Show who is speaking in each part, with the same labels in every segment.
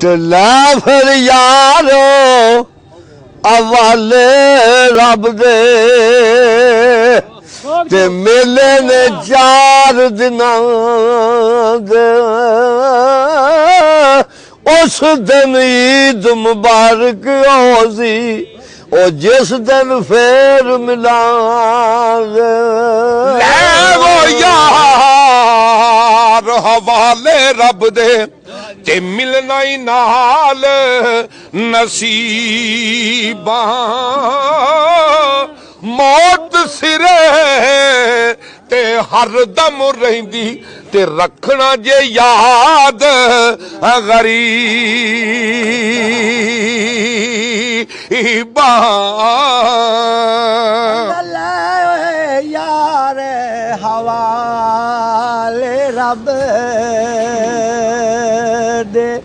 Speaker 1: تو لے یارو، اوالے رب دے۔ تے میلے نے چار دن دے۔ اس دن عید مبارک ہو سی او جس دن پھر ملا لے
Speaker 2: یار، حوالے رب دے۔ ਤੇ ਮਿਲਣਾ ਹੀ ਨਾਲ ਨਸੀਬਾਂ। ਮੌਤ ਸਿਰੇ ਤੇ ਹਰ ਦਮ ਰਹਿੰਦੀ ਤੇ ਰੱਖਣਾ ਜੇ ਯਾਦ ਗਰੀਬਾਂ।
Speaker 3: ਲੈ ਯਾਰ ਹਵਾਲੇ ਰੱਬ। ਦੇ।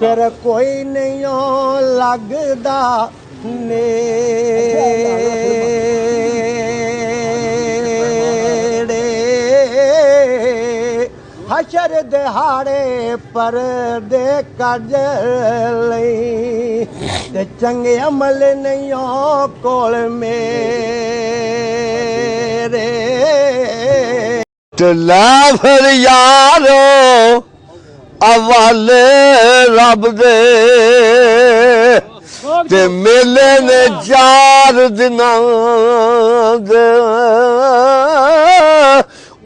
Speaker 3: ਫਿਰ ਕੋਈ ਨਹੀਂ ਲੱਗਦਾ ਨੇੜੇ। ਹਸ਼ਰ ਦਿਹਾੜੇ ਪਰਦੇ ਦੇ ਲਈ ਤੇ ਚੰਗੇ ਅਮਲ ਨਹੀਂ ਓ ਕੋਲ ਮੇਰੇ।
Speaker 1: ਤੇ ਲੈ ਯਾਰੋ। حوالے رب دے تے جی۔ میلے نے چار دن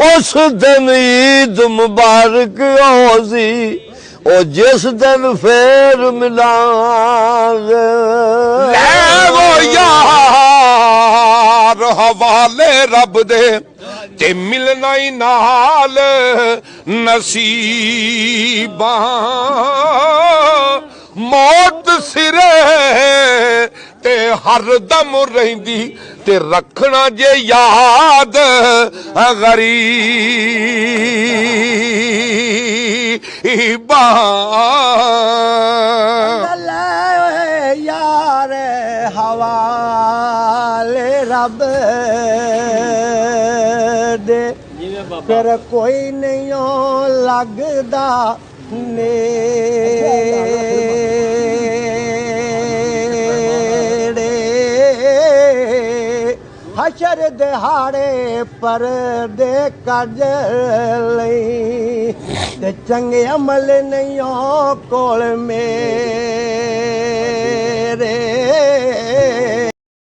Speaker 1: اس دن عید مبارک ہو سی او جس دن پھر ملا لے
Speaker 2: وہ یار! ਯਾਰ ਹਵਾਲੇ ਰੱਬ ਦੇ, ਤੇ ਮਿਲਣਾ ਹੀ ਨਾਲ ਨਸੀਬਾਂ। ਮੌਤ ਸਿਰੇ ਤੇ ਹਰ ਦਮ ਰਹਿੰਦੀ, ਤੇ ਰੱਖਣਾ ਜੇ ਯਾਦ ਗਰੀਬਾਂ।
Speaker 3: ਲੈ حوالے رب دے۔
Speaker 4: پھر
Speaker 3: کوئی نہیں لگتا نیڑے حشر دہاڑے پر دے کج لئی۔ چنگے عمل نہیں کول میں۔